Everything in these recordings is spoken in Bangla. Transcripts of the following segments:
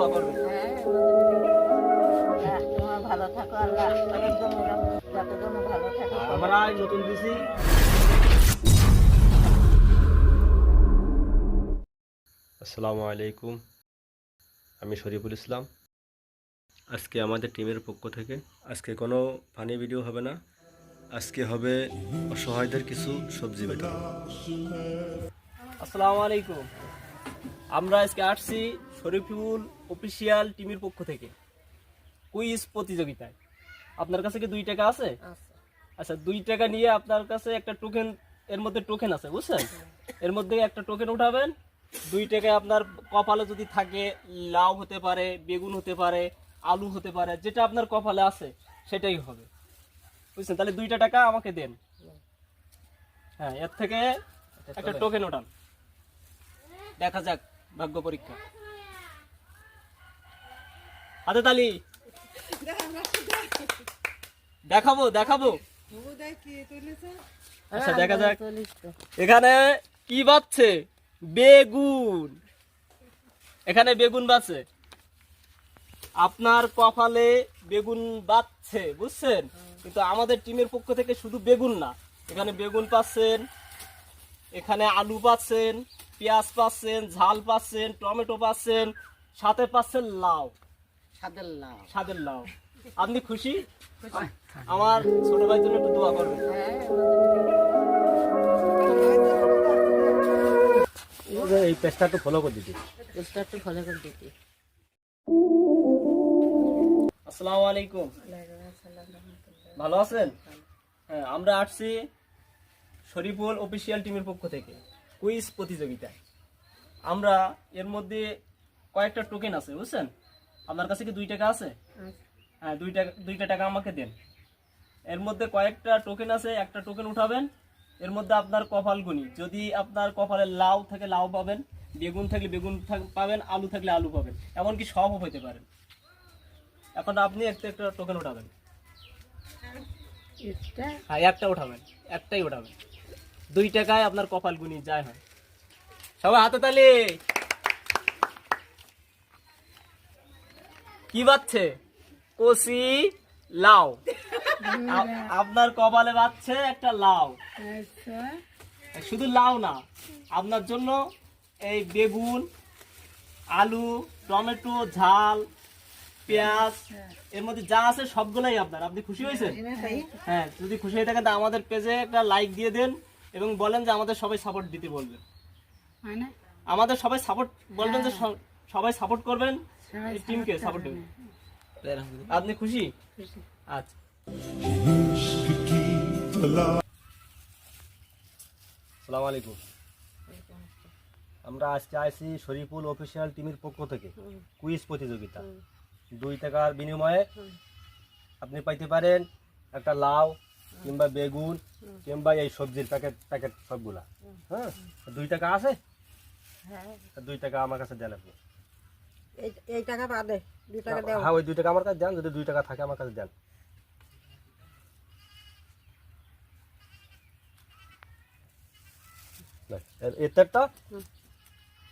দোয়া করবেন। হ্যাঁ, আমরা নতুন দিছি আসসালামু আলাইকুম। আমি শরীফুল ইসলাম। আজকে আমাদের টিমের পক্ষ থেকে আজকে কোনো ফানি ভিডিও হবে না। আজকে হবে অসহায়দের কিছু সবজি বেটা আসসালামু আলাইকুম। আমরা আজকে আসছি শরীফুল অফিসিয়াল টিমের পক্ষ থেকে। কুইজ প্রতিযোগিতায়। আপনার কাছে কি দুই টাকা আছে? আচ্ছা দুই টাকা নিয়ে আপনার কাছে একটা টোকেন এর মধ্যে টোকেন আছে বুঝছেন? এর মধ্যে একটা টোকেন উঠাবেন। দুই টাকায় আপনার কপালে যদি থাকে লাউ হতে পারে বেগুন হতে পারে আলু হতে পারে যেটা আপনার কপালে আছে সেটাই হবে। বুঝছেন? তাহলে দুইটা টাকা আমাকে দেন। হ্যাঁ এর থেকে একটা টোকেন ওঠান। দেখা যাক। ভাগ্য পরীক্ষা। হাতে তালি। দেখাবো দেখাবো। আচ্ছা দেখা যাক। এখানে কি বাচ্ছে বেগুন। এখানে বেগুন বাচ্ছে আপনার কপালে বেগুন বাচ্ছে বুঝছেন? কিন্তু আমাদের টিমের পক্ষ থেকে শুধু বেগুন না। এখানে বেগুন পাচ্ছেন, এখানে আলু পাচ্ছেন পেঁয়াজ পাচ্ছেন ঝাল পাচ্ছেন টমেটো পাচ্ছেন সাথে পাচ্ছেন লাউ। সাদের লাউ। স্বাদের লাউ। আপনি খুশি? আমার ছোট ভাইয়ের জন্য একটু দোয়া করবেন। এই পেজটা একটু ফলো করে দিতে চেষ্টা একটু ফলো করে দিতে আসসালামু আলাইকুম। ভালো আছেন? হ্যাঁ আমরা আসছি শরীফুল অফিসিয়াল টিমের পক্ষ থেকে। কুইজ প্রতিযোগিতায়। আমরা এর মধ্যে কয়েকটা টোকেন আছে বুঝছেন? আপনার কাছে কি দুই টাকা আছে? হ্যাঁ দুই টাকা দুইটা টাকা আমাকে দেন। এর মধ্যে কয়েকটা টোকেন আছে একটা টোকেন উঠাবেন। এর মধ্যে আপনার কপাল গুনি যদি আপনার কপালে লাউ থাকে লাউ পাবেন বেগুন থাকলে বেগুন পাবেন আলু থাকলে আলু পাবেন। এমনকি সবও হইতে পারেন এখন আপনি একটা একটা টোকেন উঠাবেন। হ্যাঁ একটা উঠাবেন। একটাই উঠাবেন। দুই টাকায় আপনার কপাল গুনি যায় হয়। সবাই হাতে তালি। কি বাচ্ছে কষি লাউ আপনার কপালে বাচ্ছে একটা লাউ। আচ্ছা। শুধু লাউ না আপনার জন্য এই বেগুন আলু টমেটো ঝাল পেঁয়াজ এর মধ্যে যা আছে সবগুলাই আপনার। আপনি খুশি হয়েছেন? হ্যাঁ যদি খুশি হয়ে থাকেন তা আমাদের পেজে একটা লাইক দিয়ে দেন। এবং বলেন যে আমাদের সবাই সাপোর্ট দিতে বলবেন মানে আমাদের সবাই সাপোর্ট বলবেন যে সবাই সাপোর্ট করবেন টিমকে সাপোর্ট দেবেন আপনি খুশি? আচ্ছা। সালাম আলাইকুম। আমরা আজকে আইসি শরীফুল অফিসিয়াল টিমের পক্ষ থেকে কুইজ প্রতিযোগিতা। দুই টাকার বিনিময়ে আপনি পাইতে পারেন একটা লাউ কিংবা বেগুন কিংবা এই সবজির প্যাকেট প্যাকেট সবগুলা। হ্যাঁ? দুই টাকা আছে? হ্যাঁ। দুই টাকা আমার কাছে দেন আপনি। এই টাকা বাদে দু টাকা দাও। হ্যাঁ ওই দুই টাকা আমার কাছে দেন যদি দুই টাকা থাকে আমার কাছে দেন। ব্যাস, এর- এর তেরটা? হুম।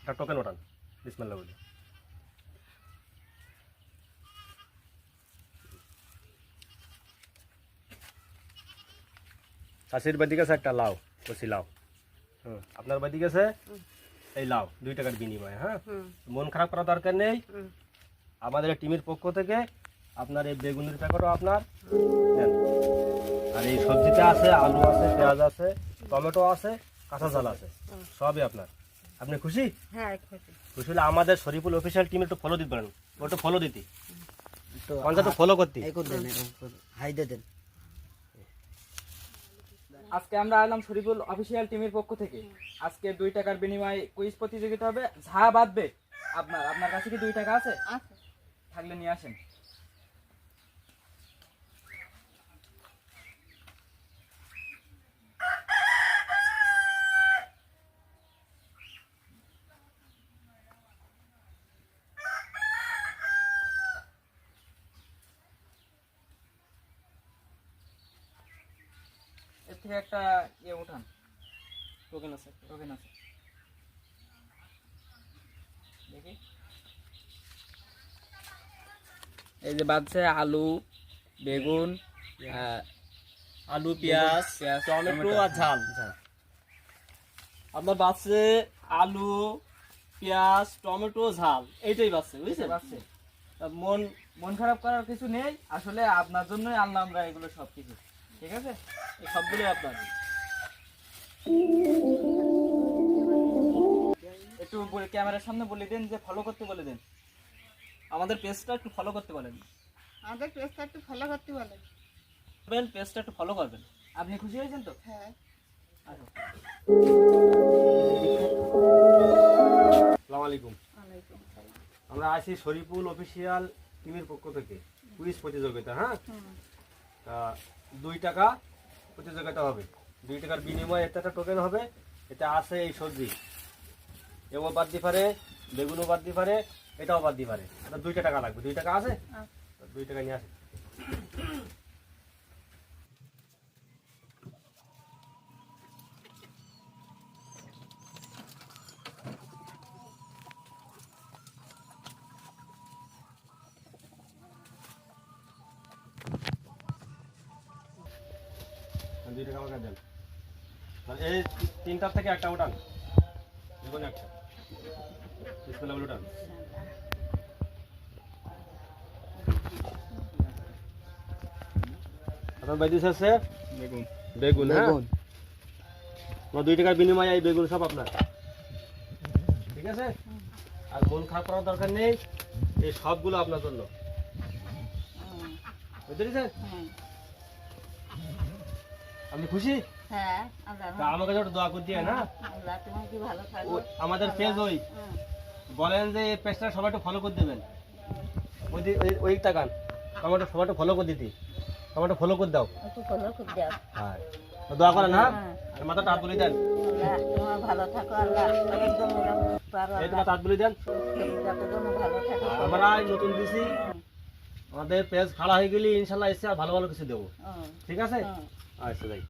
একটা টোকেন ওঠান বিসমিল্লাহ বলি চাষির বাদিকে আছে একটা লাউ কচি লাউ। হুম আপনার বাদিকে আছে এই লাউ দুই টাকার বিনিময়ে হ্যাঁ? মন খারাপ করার দরকার নেই। আমাদের এই টিমের পক্ষ থেকে আপনার এই বেগুনের প্যাকেটও আপনার। আর এই সবজিতে আছে আলু আছে পেঁয়াজ আছে টমেটো আছে কাঁচা ঝাল আছে। সবই আপনার। আপনি খুশি? হ্যাঁ খুশি। খুশি হলে আমাদের শরীফুল অফিসিয়াল টিমে একটু ফলো দিতে পারেন। ওটা ফলো দিতি। পঞ্চায়েত তো ফলো করতি। হাই দেন। আজকে আমরা এলাম শরীফুল অফিসিয়াল টিমের পক্ষ থেকে। আজকে দুই টাকার বিনিময়ে কুইজ প্রতিযোগিতা হবে। ঝা বাঁধবে আপনার আপনার কাছে কি দুই টাকা আছে। থাকলে নিয়ে আসেন। থেকে একটা ইয়ে উঠান। টোকেন আছে। টোকেন আছে। দেখি। এই যে বাদছে আলু বেগুন আলু পেঁয়াজ টমেটো। আর ঝাল। আপনার বাচ্চে আলু পেঁয়াজ টমেটো ঝাল। এইটাই বাচ্চে বুঝছেন? বাড়ছে। তা মন মন খারাপ করার কিছু নেই। আসলে আপনার জন্যই আনলাম আমরা এগুলো সব কিছু ঠিক আছে? এই সবগুলো আপনার। একটু বলে- ক্যামেরার সামনে বলে দেন যে ফলো করতে বলে দেন। আমাদের পেজটা একটু ফলো করতে বলেন। আমাদের পেজটা একটু ফলো করতে বলেন। বলে পেজটা একটু ফলো করবেন। আপনি খুশি হয়েছেন তো? হ্যাঁ। আচ্ছা। আসসালামু আলাইকুম। আমরা আছি শরীফুল অফিসিয়াল টিমের পক্ষ থেকে। কুইজ প্রতিযোগিতা হ্যাঁ? দুই টাকা প্রতিযোগিতা হবে। দুই টাকার বিনিময়ে এতে একটা টোকেন হবে। এটা আছে এই সবজি। এও বাদ দিতে পারে বেগুনও বাদ দিতে পারে এটাও বাদ দিতে পারে। এটা দুইটা টাকা লাগবে। দুই টাকা আছে? দুই টাকা নিয়ে আসে। দুই টাকা আমাকে দেন। এই তিনটার থেকে একটা উঠান। একটা। উঠান। আপনার বাইদিস আছে? বেগুন। বেগুন হ্যাঁ? আমার দুই টাকার বিনিময়ে এই বেগুন সব আপনার। ঠিক আছে? আর মন খারাপ করার দরকার নেই। এই সবগুলো আপনার জন্য। বুঝতে পেরেছেন? হুম। আপনি খুশি? হ্যাঁ আমাকে একটু দোয়া করে দিয়ে না? আমাদের পেজ ওই। বলেন যে এই পেজটা সবাই একটু ফলো করে দেবেন। ওই ওই- তাকান আমার সবাই একটু ফলো করে দিতি। আমার একটু ফলো করে দাও। ফলো করে দাও। হ্যাঁ। দোয়া করেন হ্যাঁ? হ্যাঁ। আর মাথাটা হাত বলে দেন। ভালো থাকো আল্লাহ হাত বলে দেন। আমরা নতুন দিছি। আমাদের পেজ খাড়া হয়ে গেলে ইনশাল্লাহ এসে আর ভালো ভালো কিছু দেবো। ঠিক আছে? হুম। আচ্ছা যাই